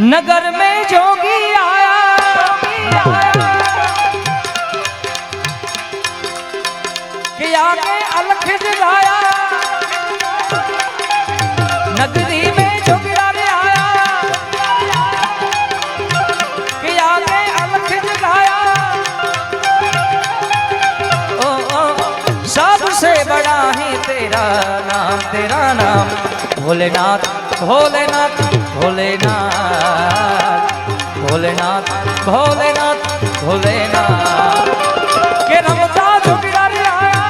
नगर में जोगी आया। कि आगे अलख जगाया नगरी में जोगिया रे आया। कि आगे अलख जगाया ओ, ओ, सबसे बड़ा है तेरा नाम तेरा नाम भोलेनाथ भोलेनाथ। भोलेनाथ भोलेनाथ भोलेनाथ भोलेनाथ। के रमता झुकरा रे आया।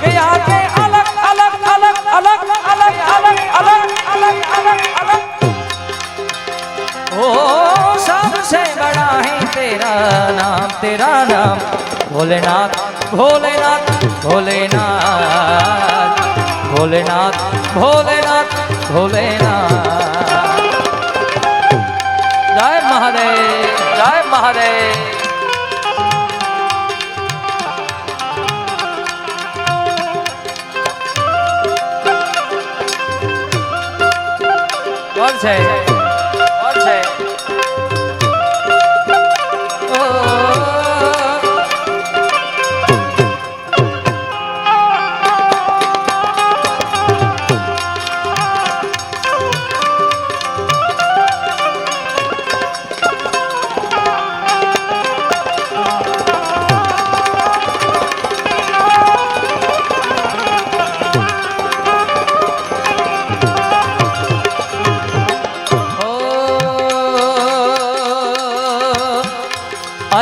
के आगे अलग अलग अलग अलग अलग अलग अलग अलग अलग अलग। ओ, सबसे बड़ा है तेरा नाम तेरा नाम भोलेनाथ भोलेनाथ भोलेनाथ। ભોલેનાથ ભોલેનાથ ભોલેનાથ. જય મહાદેવ જય મહાદેવ. છે?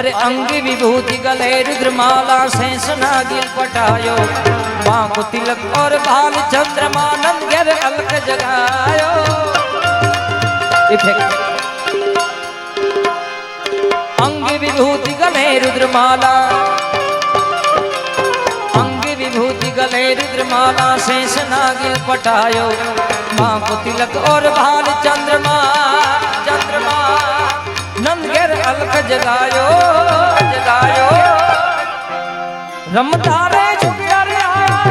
अरे अंग विभूति गले रुद्रमाला शेष नागिल पटायो। बांक तिलक और भाल चंद्रमा नंद घेर अलक जगायो अंग विभूति गले रुद्रमाला। अंग विभूति गले रुद्रमाला शेष नागिल पटायो। बांक तिलक और भाल चंद्रमा चंद्रमा नंदगेर अलख जगायो। રમતા રે છોકરા રે આયા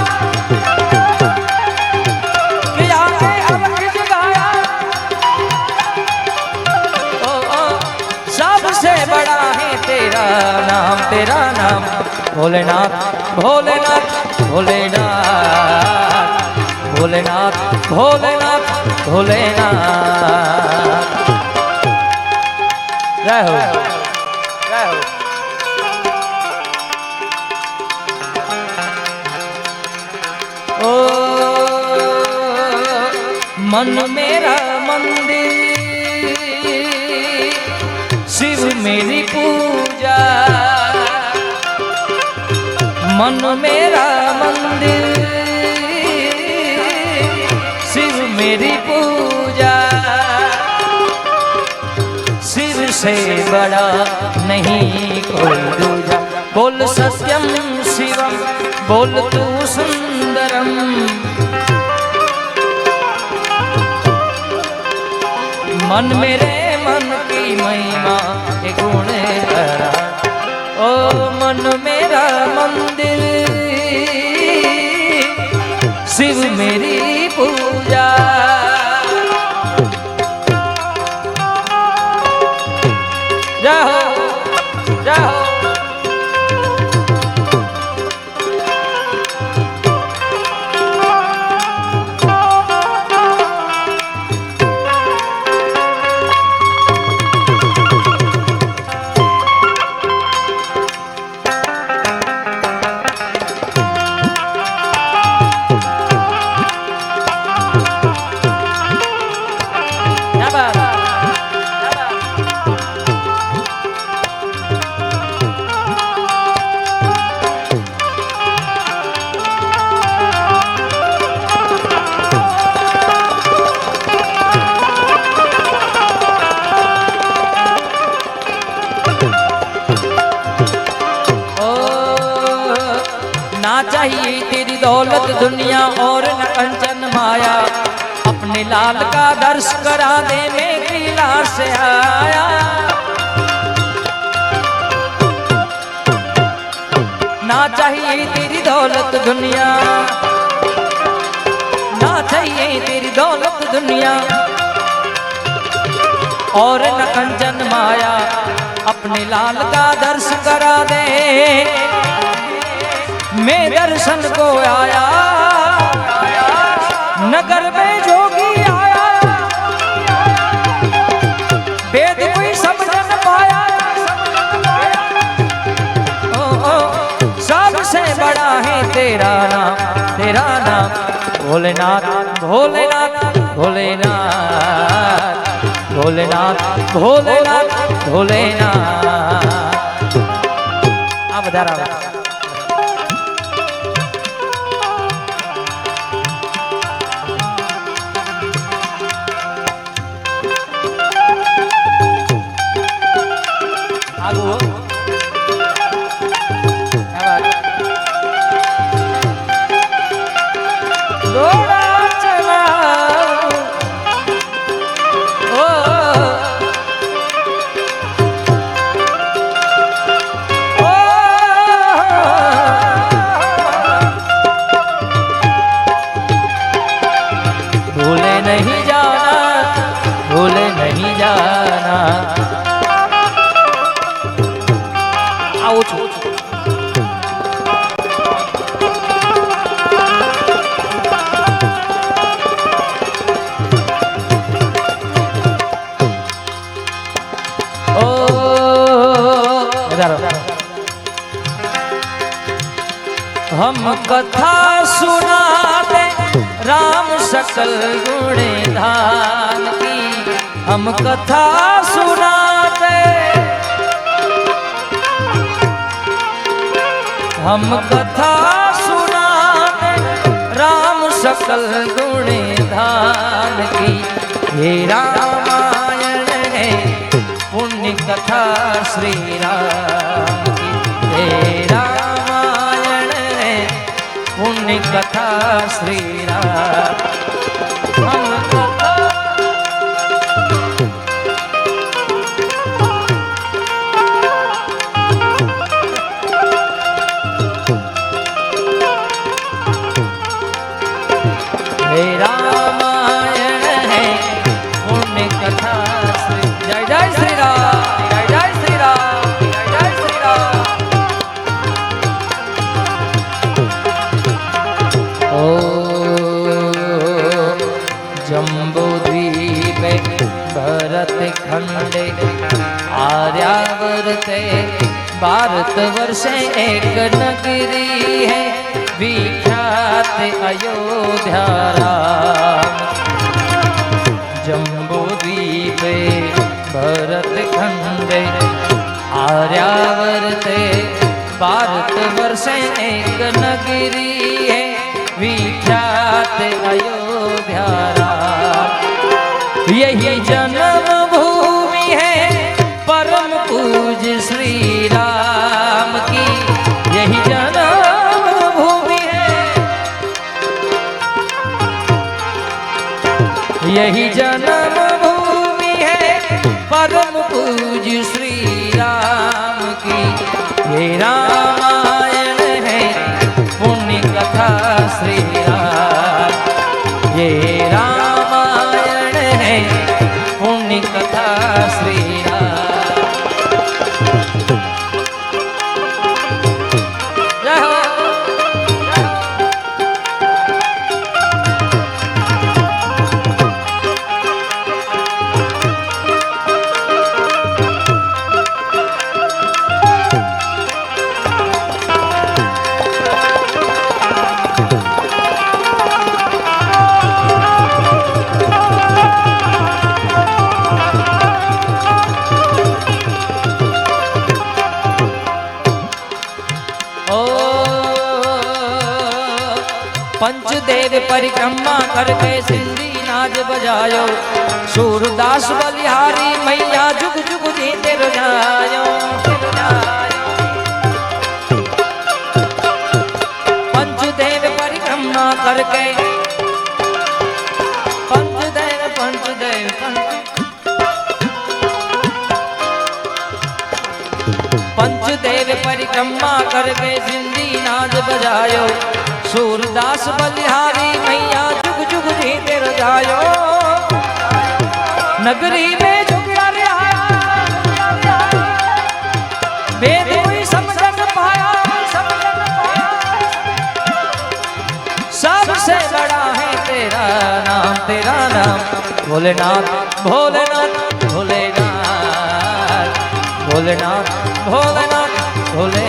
કે આને અલગ જગાયા ઓ ઓ સબસે બડા હે તેરા નામ તેરા નામ ભોલેનાથ ભોલેનાથ ભોલેનાથ भोलेनाथ भोलेनाथ भोलेनाथ जय हो मन मेरा मंदिर। शिव मेरी पूजा। मन मेरा मंदिर। शिव मेरी पूजा। शिव से बड़ा नहीं कोई दूजा। बोल सत्यम शिवम, बोल तू सुंदरम। मन मेरे मन की महिमा के गुण करा ओ मन मेरा मंदिर शिव मेरी पूजा चाहिए तेरी दौलत दुनिया और न कंचन माया। अपने लाल का दर्श करा दे, मेरी लाश से आया। ना चाहिए तेरी दौलत दुनिया, ना चाहिए तेरी दौलत दुनिया। और न कंचन माया, अपने लाल का दर्श करा दे। मैं दर्शन को आया नगर में जोगी आया वेद कोई समझ न पाया ओ, ओ, सबसे बड़ा है तेरा नाम तेरा नाम भोलेनाथ भोलेनाथ भोलेनाथ भोलेनाथ ભોલેનાથ ભોલેનાથ આ વધારે भूले नहीं जाना भूले नहीं जाना આવું છું ઓ વધારો हम कथा सुनाते राम सकल गुणे धान की हम कथा सुनाते हम कथा सुनाते राम सकल गुणे धान की हे रामायण है पुण्य कथा श्री राम पुण्य कथा श्री भारतवर्षे एक नगरी है। विख्यात अयोध्या राम। जम्बूद्वीपे भरतखण्डे आर्यावर्ते भारतवर्षे एक नगरी है। विख्यात अयोध्या यही जन्म भूमि है। यही जन्म भूमि है। परम पूज श्री राम की। ये रामायण है। पुण्य कथा श्री राम। ये रामायण है। पुण्य कथा श्री परिक्रमा करके सिंधी नाच बजायो। सूरदास बलिहारी मैया जुग जुग जीते रजायो पंचदेव परिक्रमा करके, पंचदेव पंचदेव, पंच पंचदेव परिक्रमा करके सिंधी नाच बजायो। सूरदास बलिहारी मैया जुग जुग भी तिर जायो नगरी में सबसे बड़ा है तेरा नाम तेरा नाम। भोलेनाथ भोलेनाथ भोलेनाथ। भोलेनाथ भोलेनाथ भोले